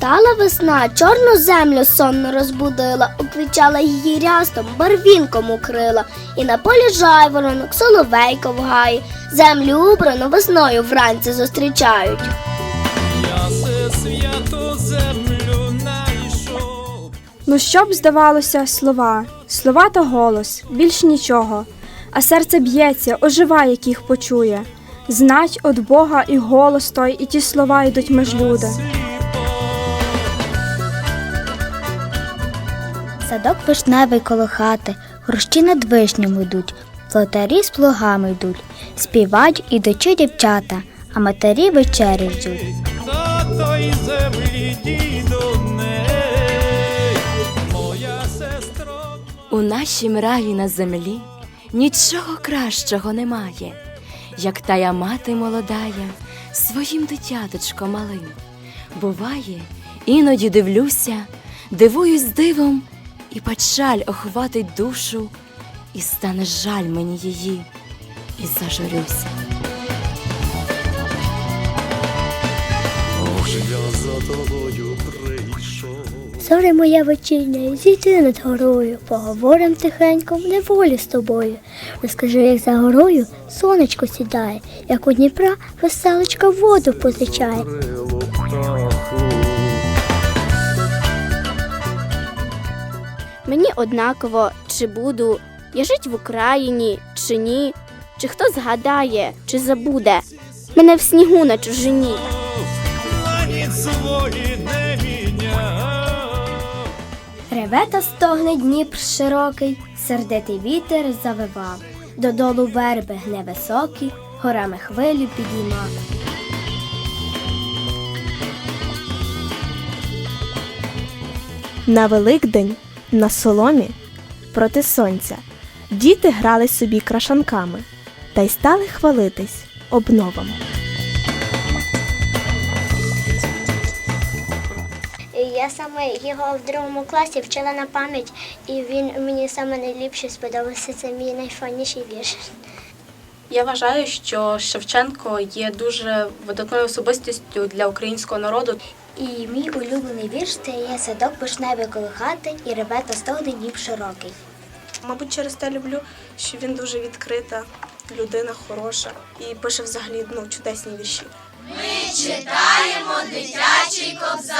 Настала весна, чорну землю сонно розбудила, уквічала її рястом, барвінком укрила, і на полі жайворонок, соловейко в гаї, землю убрану весною вранці зустрічають. Я се святу землю найшов. Ну що б здавалося, слова, слова та голос, більш нічого. А серце б'ється, ожива, як їх почує. Знать од Бога і голос той, і ті слова йдуть меж люди. Садок вишневий коло хати, хрущі над вишням йдуть, плотарі з плугами йдуть, співають ідучі дівчата, а матері вечері ждуть. У нашім раї на землі нічого кращого немає, як тая мати молодая своїм дитяточком малим. Буває, іноді дивлюся, дивуюсь дивом, і печаль охватить душу, і стане жаль мені її, і зажурюся. Я за тобою прийшов. Зоре моя вечірня, зійди над горою, поговорим тихенько в неволі з тобою. Розкажи, як за горою сонечко сідає, як у Дніпра веселочка воду позичає. Мені однаково, чи буду я жить в Україні, чи ні, чи хто згадає, чи забуде мене в снігу на чужині. Реве та стогне Дніпр широкий, сердитий вітер завивав, додолу верби гне високі, горами хвилю підіймав. На Великдень на соломі проти сонця діти грали собі крашанками та й стали хвалитись обновами. Я саме його в другому класі вчила на пам'ять, і він мені саме найліпше сподобався. Це мій найфайніший вірш. Я вважаю, що Шевченко є дуже видатною особистістю для українського народу. І мій улюблений вірш це є садок вишневий коло хати і реве та стогне Дніп широкий. Мабуть, через те люблю, що він дуже відкрита, людина хороша і пише взагалі ну, чудесні вірші. Ми Читаємо дитячий кобзар.